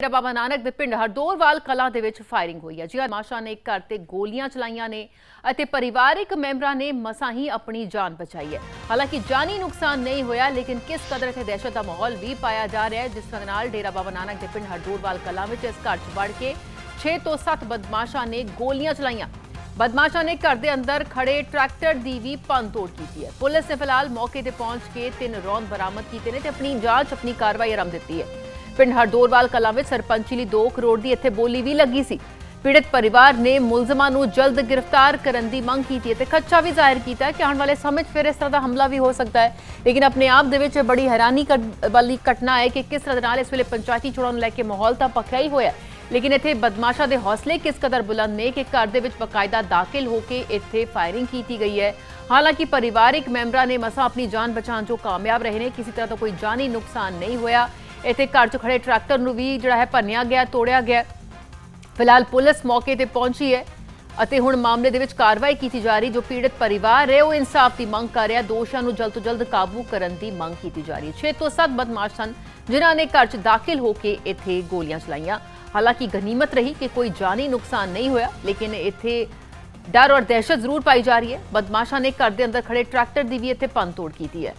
ਡੇਰਾ ਬਾਬਾ ਨਾਨਕ ਦੇ ਪਿੰਡ ਹਰਦੋਰਵਾਲ ਕਲਾਂ ਦੇ ਵਿੱਚ ਫਾਇਰਿੰਗ ਹੋਈ ਹੈ। ਜੀ ਮਾਸ਼ਾ ਨੇ ਇੱਕ ਘਰ ਤੇ ਗੋਲੀਆਂ ਚਲਾਈਆਂ ਨੇ ਅਤੇ ਪਰਿਵਾਰਕ ਮੈਂਬਰਾਂ ਨੇ ਮਸਾਂ ਹੀ ਆਪਣੀ ਜਾਨ ਬਚਾਈ ਹੈ। ਹਾਲਾਂਕਿ ਜਾਨੀ ਨੁਕਸਾਨ ਨਹੀਂ ਹੋਇਆ, ਲੇਕਿਨ ਕਿਸ ਕਦਰ ਇੱਥੇ ਦਹਿਸ਼ਤ ਦਾ ਮਾਹੌਲ ਵੀ ਪਾਇਆ ਜਾ ਰਿਹਾ ਹੈ, ਜਿਸ ਨਾਲ ਡੇਰਾ ਬਾਬਾ ਨਾਨਕ ਦੇ ਪਿੰਡ ਹਰਦੋਰਵਾਲ ਕਲਾਂ ਵਿੱਚ ਇਸ ਘਰ 'ਚ ਵੜ ਕੇ 6 ਤੋਂ 7 ਬਦਮਾਸ਼ਾਂ ਨੇ ਗੋਲੀਆਂ ਚਲਾਈਆਂ। ਬਦਮਾਸ਼ਾਂ ਨੇ ਘਰ ਦੇ ਅੰਦਰ ਖੜੇ ਟਰੈਕਟਰ ਦੀ ਵੀ ਭੰਨਤੋੜ ਕੀਤੀ ਹੈ। ਪੁਲਿਸ ਨੇ ਫਿਲਹਾਲ ਮੌਕੇ ਤੇ ਪਹੁੰਚ ਕੇ ਤਿੰਨ ਰੌਂਦ ਬਰਾਮਦ ਕੀਤੇ ਨੇ ਤੇ ਆਪਣੀ ਜਾਂਚ, ਆਪਣੀ ਕਾਰਵਾਈ ਆਰੰਭ ਦਿੱਤੀ ਹੈ। ਪਿੰਡ ਹਰਦੋਰਵਾਲ ਕਲਾਂ ਵਿੱਚ ਸਰਪੰਚੀ ਲਈ 2 ਕਰੋੜ ਦੀ ਇੱਥੇ ਬੋਲੀ ਵੀ ਲੱਗੀ ਸੀ। ਪੀੜਤ ਪਰਿਵਾਰ ਨੇ ਮੁਲਜ਼ਮਾਂ ਨੂੰ ਜਲਦ ਗ੍ਰਿਫਤਾਰ ਕਰਨ ਦੀ ਮੰਗ ਕੀਤੀ ਤੇ ਖੱਚਾ ਵੀ ਜ਼ਾਹਿਰ ਕੀਤਾ ਕਿ ਆਉਣ ਵਾਲੇ ਸਮੇਂ 'ਚ ਫਿਰ ਇਸ ਤਰ੍ਹਾਂ ਦਾ ਹਮਲਾ ਵੀ ਹੋ ਸਕਦਾ ਹੈ। ਲੇਕਿਨ ਆਪਣੇ ਆਪ ਦੇ ਵਿੱਚ ਬੜੀ ਹੈਰਾਨੀ ਵਾਲੀ ਘਟਨਾ ਹੈ ਕਿ ਕਿਸ ਤਰ੍ਹਾਂ ਨਾਲ ਇਸ ਵੇਲੇ ਪੰਚਾਇਤੀ ਚੋਣਾਂ ਨੂੰ ਲੈ ਕੇ ਮਾਹੌਲ ਤਾਂ ਪੱਕਿਆ ਹੀ ਹੋਇਆ ਲੇਕਿਨ ਇੱਥੇ ਬਦਮਾਸ਼ਾਂ ਦੇ ਹੌਸਲੇ ਕਿਸ ਕਦਰ ਬੁਲੰਦ ਨੇ ਕਿ ਘਰ ਦੇ ਵਿੱਚ ਬਕਾਇਦਾ ਦਾਖਲ ਹੋ ਕੇ ਇੱਥੇ ਫਾਇਰਿੰਗ ਕੀਤੀ ਗਈ ਹੈ। ਹਾਲਾਂਕਿ ਪਰਿਵਾਰਿਕ ਮੈਂਬਰਾਂ ਨੇ ਮਸਾਂ ਆਪਣੀ ਜਾਨ ਬਚਾਉਣ 'ਚੋਂ ਕਾਮਯਾਬ ਰਹੇ ਨੇ, ਕਿਸੇ ਤਰ੍ਹਾਂ ਦਾ ਕੋਈ ਜਾਨੀ ਨੁਕਸਾਨ ਨਹੀਂ ਹੋਇਆ। ਇੱਥੇ ਘਰ 'ਚ ਖੜੇ ਟਰੈਕਟਰ ਨੂੰ ਵੀ ਜਿਹੜਾ ਹੈ ਭੰਨਿਆ ਗਿਆ, ਤੋੜਿਆ ਗਿਆ। ਫਿਲਹਾਲ ਪੁਲਿਸ ਮੌਕੇ ਤੇ ਪਹੁੰਚੀ ਹੈ ਅਤੇ ਹੁਣ ਮਾਮਲੇ ਦੇ ਵਿੱਚ ਕਾਰਵਾਈ ਕੀਤੀ ਜਾ ਰਹੀ, ਜੋ ਪੀੜਤ ਪਰਿਵਾਰ ਹੈ, ਉਹ ਇਨਸਾਫ ਦੀ ਮੰਗ ਕਰ ਰਿਹਾ, ਦੋਸ਼ਾਂ ਨੂੰ ਜਲਦ ਤੋਂ ਜਲਦ ਕਾਬੂ ਕਰਨ ਦੀ ਮੰਗ ਕੀਤੀ ਜਾ ਰਹੀ ਹੈ। 6 ਤੋਂ 7 ਬਦਮਾਸ਼ ਸਨ, ਜਿਨ੍ਹਾਂ ਨੇ ਘਰ 'ਚ ਦਾਖਲ ਹੋ ਕੇ ਇੱਥੇ ਗੋਲੀਆਂ ਚਲਾਈਆਂ। ਹਾਲਾਂਕਿ ਗਨੀਮਤ ਰਹੀ ਕਿ ਕੋਈ ਜਾਨੀ ਨੁਕਸਾਨ ਨਹੀਂ ਹੋਇਆ, ਲੇਕਿਨ ਇੱਥੇ ਡਰ ਔਰ ਦਹਿਸ਼ਤ ਜ਼ਰੂਰ ਪਾਈ ਜਾ ਰਹੀ ਹੈ। ਬਦਮਾਸ਼ਾਂ ਨੇ ਘਰ ਦੇ ਅੰਦਰ ਖੜੇ ਟਰੈਕਟਰ ਦੀ ਵੀ ਇੱਥੇ ਭੰਨਤੋੜ ਕੀਤੀ ਹੈ।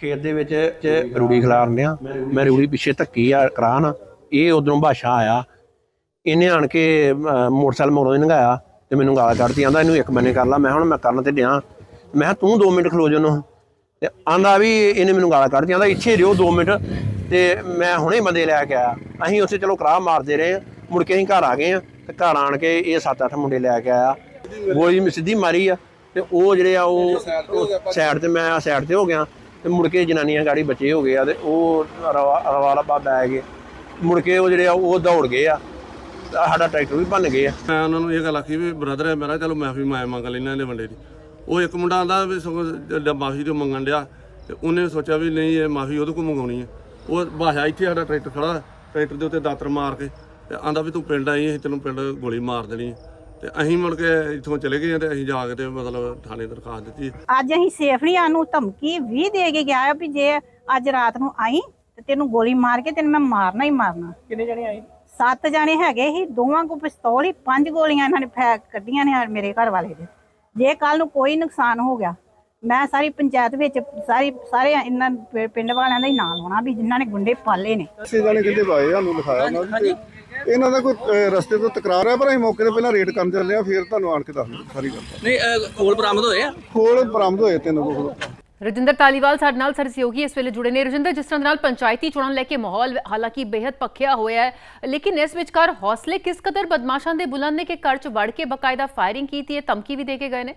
ਖੇਤ ਦੇ ਵਿੱਚ ਚ ਰੂੜੀ ਖਿਲਾਰਨ ਆ ਮੈਂ ਰੂੜੀ ਪਿੱਛੇ ਧੱਕੀ ਆ ਕਰਾਨ। ਇਹ ਉਧਰੋਂ ਬਾਸ਼ਾ ਆਇਆ। ਇਹਨੇ ਆਣ ਕੇ ਮੋਟਰਸਾਈਕਲ ਮੋਰੋਂ ਹੀ ਲੰਘਾਇਆ ਤੇ ਮੈਨੂੰ ਗਾਲ ਕੱਢਦੀ ਆਂਦਾ ਇਹਨੂੰ ਇੱਕ ਬੰਨੇ ਕਰ ਲਾ। ਮੈਂ ਹੁਣ ਮੈਂ ਕਰਨ ਤੇ ਡਿਆ। ਮੈਂ ਤੂੰ 2 ਮਿੰਟ ਖਲੋ ਜਾਨੋ ਤੇ ਆਂਦਾ ਵੀ ਇਹਨੇ ਮੈਨੂੰ ਗਾਲ ਕੱਢਦੀ ਆਂਦਾ ਇੱਥੇ ਰਿਓ 2 ਮਿੰਟ। ਤੇ ਮੈਂ ਹੁਣੇ ਬੰਦੇ ਲੈ ਕੇ ਆਇਆ। ਅਸੀਂ ਉੱਥੇ ਚਲੋ ਕਰਾਹ ਮਾਰਦੇ ਰਹੇ ਮੁੜ ਕੇ ਅਸੀਂ ਘਰ ਆ ਗਏ ਆ ਤੇ ਘਰ ਆਣ ਕੇ ਇਹ 7-8 ਮੁੰਡੇ ਲੈ ਕੇ ਆਇਆ। ਗੋਲੀ ਸਿੱਧੀ ਮਾਰੀ ਆ। ਤੇ ਉਹ ਜਿਹੜੇ ਆ ਉਹ ਸਾਈਡ ਤੇ ਮੈਂ ਸਾਈਡ ਤੇ ਹੋ ਗਿਆ। ਤੇ ਮੁੜ ਕੇ ਜਨਾਨੀਆਂ ਗਾੜੀ ਬੱਚੇ ਹੋ ਗਏ ਆ ਤੇ ਉਹ ਰਵਾ ਰਵਾ ਰੱਬਾ ਗਏ। ਮੁੜ ਕੇ ਉਹ ਜਿਹੜੇ ਆ, ਉਹ ਦੌੜ ਗਏ ਆ। ਸਾਡਾ ਟਰੈਕਟਰ ਵੀ ਭੰਨ ਗਏ ਆ। ਮੈਂ ਉਹਨਾਂ ਨੂੰ ਇਹ ਗੱਲ ਆਖੀ ਵੀ ਬ੍ਰਦਰ ਹੈ ਮੇਰਾ ਚਲੋ ਮਾਫੀ ਮਾਇਆ ਮੰਗ ਲੈਣਾ ਇਹਦੇ ਬੰਦੇ ਦੀ। ਉਹ ਇੱਕ ਮੁੰਡਾ ਆਂਦਾ ਵੀ ਸਗੋਂ ਜਦ ਮਾਫੀ ਤੋਂ ਮੰਗਣ ਡਿਆ। ਤੇ ਉਹਨੇ ਸੋਚਿਆ ਵੀ ਨਹੀਂ, ਇਹ ਮਾਫੀ ਉਹਦੇ ਕੋਲ ਮੰਗਾਉਣੀ ਹੈ ਉਹ ਭਾਸ਼ਾ ਇੱਥੇ ਸਾਡਾ ਟਰੈਕਟਰ ਖੜਾ, ਟਰੈਕਟਰ ਦੇ ਉੱਤੇ ਦਾਤਰ ਮਾਰ ਕੇ। ਤੇ ਆਂਦਾ ਵੀ ਤੂੰ ਪਿੰਡ ਆਈ ਅਸੀਂ ਤੈਨੂੰ ਪਿੰਡ ਗੋਲੀ ਮਾਰ ਦੇਣੀ ਹੈ। ਤੇ ਅਸੀਂ ਮੁੜ ਕੇ ਇੱਥੋਂ ਚਲੇ ਗਏ ਤੇ ਅਸੀਂ ਜਾ ਕੇ ਤੇ ਮਤਲਬ ਥਾਣੇ ਦਰਖਾਸਤ ਦਿੱਤੀ। ਅੱਜ ਅਸੀਂ ਸੇਫ ਨਹੀਂ ਆਨੂੰ ਧਮਕੀ ਵੀ ਦੇ ਕੇ ਗਿਆ ਆ ਵੀ ਜੇ ਅੱਜ ਰਾਤ ਨੂੰ ਆਈ ਤੇ ਤੈਨੂੰ ਗੋਲੀ ਮਾਰ ਕੇ ਤੈਨੂੰ ਮੈਂ ਮਾਰਨਾ ਹੀ ਮਾਰਨਾ। ਕਿੰਨੇ ਜਣੇ ਆਏ? ਸੱਤ ਜਾਣੇ ਹੈਗੇ ਸੀ ਦੋਵਾਂ ਕੋ ਪਿਸਤੌਲ ਹੀ ਪੰਜ ਗੋਲੀਆਂ ਇਹਨਾਂ ਨੇ ਫੈਕ ਕੱਢੀਆਂ ਨੇ ਮੇਰੇ ਘਰ ਵਾਲੇ ਦੇ। ਜੇ ਕੱਲ ਨੂੰ ਕੋਈ ਨੁਕਸਾਨ ਹੋ ਗਿਆ ਮੈਂ ਸਾਰੀ ਪੰਚਾਇਤ ਵਿੱਚ ਸਾਰੀ ਸਾਰੇ ਇਹਨਾਂ ਪਿੰਡ ਵਾਲਿਆਂ ਦਾ ਹੀ ਨਾਂ ਲਾਉਣਾ ਵੀ ਜਿਨ੍ਹਾਂ ਨੇ ਗੁੰਡੇ ਪਾਲੇ ਨੇ। ਅਸੀਂ ਜਾਣੇ ਕਹਿੰਦੇ ਪਾਏ ਸਾਨੂੰ ਲਿਖਾਇਆ ਨੇ। ਇਹਨਾਂ ਦਾ ਕੋਈ ਅਹ, ਰਸਤੇ ਤੋਂ ਤਕਰਾਰ ਹੈ ਪਰ ਅਸੀਂ ਮੌਕੇ ਤੇ ਪਹਿਲਾਂ ਰੇਡ ਕਰਨ ਚੱਲੇ ਆ ਫਿਰ ਤੁਹਾਨੂੰ ਆਣ ਕੇ ਦੱਸ ਦਿੰਦੇ ਸਾਰੀ ਗੱਲ। ਨਹੀਂ ਅਹ, ਕੋਲ ਬਰਾਮਦ ਹੋਏ ਆ? ਖੋਲ ਬਰਾਮਦ ਹੋਏ ਤਿੰਨ ਕੋਲ ਰਜਿੰਦਰ ਤਾਲੀਵਾਲ ਸਾਡੇ ਨਾਲ ਸਾਡੇ ਸਹਿਯੋਗੀ ਇਸ ਵੇਲੇ ਜੁੜੇ ਨੇ। ਰਜਿੰਦਰ ਜਿਸ ਤਰ੍ਹਾਂ ਦੇ ਨਾਲ ਪੰਚਾਇਤੀ ਚੋਣਾਂ ਨੂੰ ਲੈ ਕੇ ਮਾਹੌਲ ਹਾਲਾਂਕਿ ਬੇहद ਪੱਖਿਆ ਹੋਇਆ ਹੈ ਲੇਕਿਨ ਇਸ ਵਿਚਕਾਰ ਹੌਸਲੇ ਕਿਸ ਕਦਰ ਬਦਮਾਸ਼ਾਂ ਦੇ ਬੁਲੰਦ ਨੇ ਕਿ ਘਰ 'ਚ ਵੜ ਕੇ ਬਕਾਇਦਾ ਫਾਇਰਿੰਗ ਕੀਤੀ ਹੈ ਧਮਕੀ ਵੀ ਦੇ ਕੇ ਗਏ ਨੇ?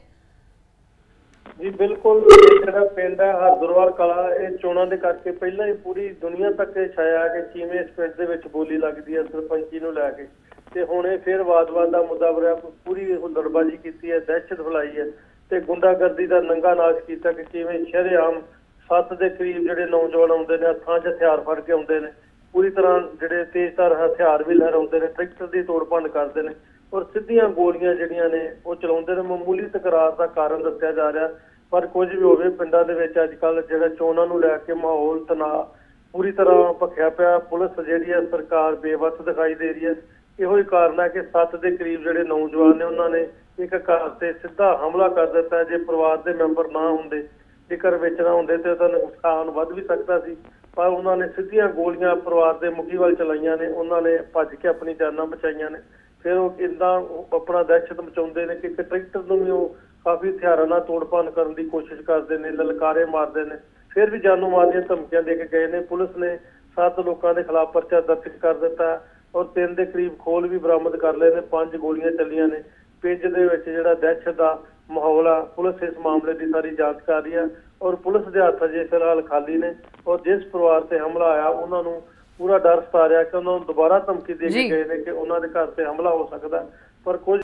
ਜੀ, ਬਿਲਕੁਲ। ਜਿਹੜਾ ਪਿੰਡ ਹੈ ਹਰਦੁਰਵਾਲ ਕਲਾ, ਇਹ ਚੋਣਾਂ ਦੇ ਕਰਕੇ ਪਹਿਲਾਂ ਹੀ ਪੂਰੀ ਦੁਨੀਆ ਤੱਕ ਇਹ ਛਾਇਆ ਕਿ ਕਿਵੇਂ ਇਸ ਪਿੰਡ ਦੇ ਵਿੱਚ ਬੋਲੀ ਲੱਗਦੀ ਹੈ, ਸਰਪੰਚੀ ਨੂੰ ਲੈ ਕੇ। ਤੇ ਹੁਣ ਇਹ ਫਿਰ ਵਾਦਵਾਦ ਦਾ ਮੁੱਦਾ ਬਣਿਆ ਪੂਰੀ ਹੁਲੜਬਾਜ਼ੀ ਕੀਤੀ ਹੈ, ਦਹਿਸ਼ਤ ਫੈਲਾਈ ਹੈ ਤੇ ਗੁੰਡਾਗਰਦੀ ਦਾ ਨੰਗਾ ਨਾਚ ਕੀਤਾ ਕਿ ਕਿਵੇਂ ਸ਼ਰੇਆਮ ਸੱਤ ਦੇ ਕਰੀਬ ਜਿਹੜੇ ਨੌਜਵਾਨ ਆਉਂਦੇ ਨੇ ਹੱਥਾਂ 'ਚ ਹਥਿਆਰ ਫੜ ਕੇ ਆਉਂਦੇ ਨੇ। ਪੂਰੀ ਤਰ੍ਹਾਂ ਜਿਹੜੇ ਤੇਜ਼ਧਾਰ ਹਥਿਆਰ ਵੀ ਲਹਿਰਾਉਂਦੇ ਨੇ, ਟਰੈਕਟਰ ਦੀ ਤੋੜਪੰਨ ਕਰਦੇ ਨੇ। ਔਰ ਸਿੱਧੀਆਂ ਗੋਲੀਆਂ ਜਿਹੜੀਆਂ ਨੇ, ਉਹ ਚਲਾਉਂਦੇ ਨੇ। ਮਾਮੂਲੀ ਤਕਰਾਰ ਦਾ ਕਾਰਨ ਦੱਸਿਆ ਜਾ ਰਿਹਾ। ਪਰ ਕੁਝ ਵੀ ਹੋਵੇ, ਪਿੰਡਾਂ ਦੇ ਵਿੱਚ ਅੱਜ ਕੱਲ ਜਿਹੜਾ ਚੋਣਾਂ ਨੂੰ ਲੈ ਕੇ ਮਾਹੌਲ ਤਣਾਅ ਪੂਰੀ ਤਰ੍ਹਾਂ ਭਖਿਆ ਪਿਆ। ਪੁਲਿਸ ਜਿਹੜੀ ਹੈ, ਸਰਕਾਰ ਬੇਵੱਸ ਦਿਖਾਈ ਦੇ ਰਹੀ ਹੈ। ਇਹੋ ਹੀ ਕਾਰਨ ਹੈ ਕਿ ਸੱਤ ਦੇ ਕਰੀਬ ਜਿਹੜੇ ਨੌਜਵਾਨ ਨੇ, ਉਹਨਾਂ ਨੇ ਇੱਕ ਘਰ ਤੇ ਸਿੱਧਾ ਹਮਲਾ ਕਰ ਦਿੱਤਾ ਜੇ ਪਰਿਵਾਰ ਦੇ ਮੈਂਬਰ ਨਾ ਹੁੰਦੇ ਜੇ ਘਰ ਵਿੱਚ ਨਾ ਹੁੰਦੇ, ਤੇ ਉਹਦਾ ਨੁਕਸਾਨ ਵੱਧ ਵੀ ਸਕਦਾ ਸੀ। ਪਰ ਉਹਨਾਂ ਨੇ ਸਿੱਧੀਆਂ ਗੋਲੀਆਂ ਪਰਿਵਾਰ ਦੇ ਮੁਖੀ ਵੱਲ ਚਲਾਈਆਂ ਨੇ। ਉਹਨਾਂ ਨੇ ਭੱਜ ਕੇ ਆਪਣੀ ਜਾਨਾਂ ਬਚਾਈਆਂ ਨੇ। ਫਿਰ ਉਹ ਕਿੰਦਾ ਆਪਣਾ ਦਹਿਸ਼ਤ ਮਚਾਉਂਦੇ ਨੇ ਕਿ ਇੱਕ ਟਰੈਕਟਰ ਨੂੰ ਵੀ ਉਹ ਕਾਫੀ ਹਥਿਆਰਾਂ ਨਾਲ ਤੋੜਪਾਨ ਕਰਨ ਦੀ ਕੋਸ਼ਿਸ਼ ਕਰਦੇ ਨੇ, ਲਲਕਾਰੇ ਮਾਰਦੇ ਨੇ। ਫਿਰ ਵੀ ਜਾਨੋਂ ਮਾਰ ਦੀਆਂ ਧਮਕੀਆਂ ਦੇ ਕੇ ਗਏ ਨੇ। ਪੁਲਿਸ ਨੇ ਸੱਤ ਲੋਕਾਂ ਦੇ ਖਿਲਾਫ ਪਰਚਾ ਦਰਜ ਕਰ ਦਿੱਤਾ ਔਰ ਤਿੰਨ ਦੇ ਕਰੀਬ ਖੋਲ ਵੀ ਬਰਾਮਦ ਕਰ ਲਏ ਨੇ। ਪੰਜ ਗੋਲੀਆਂ ਚੱਲੀਆਂ ਨੇ। ਪਿੰਡ ਦੇ ਵਿੱਚ ਜਿਹੜਾ ਦਹਿਸ਼ਤ ਦਾ ਮਾਹੌਲ ਆ, ਪੁਲਿਸ ਇਸ ਮਾਮਲੇ ਦੀ ਸਾਰੀ ਜਾਂਚ ਕਰ ਰਹੀ ਹੈ ਔਰ ਪੁਲਿਸ ਦੇ ਹੱਥ ਅਜੇ ਫਿਲਹਾਲ ਖਾਲੀ ਨੇ ਔਰ ਜਿਸ ਪਰਿਵਾਰ ਤੇ ਹਮਲਾ ਆਇਆ ਉਹਨਾਂ ਨੂੰ ਪੂਰਾ ਡਰ ਸਤਾ ਰਿਹਾ ਕਿ ਉਹਨਾਂ ਨੂੰ ਦੁਬਾਰਾ ਧਮਕੀ ਦੇ। ਕੇ ਗਏ ਨੇ ਕਿ ਉਹਨਾਂ ਦੇ ਘਰ ਤੇ ਹਮਲਾ ਹੋ ਸਕਦਾ। ਪਰ ਕੁਝ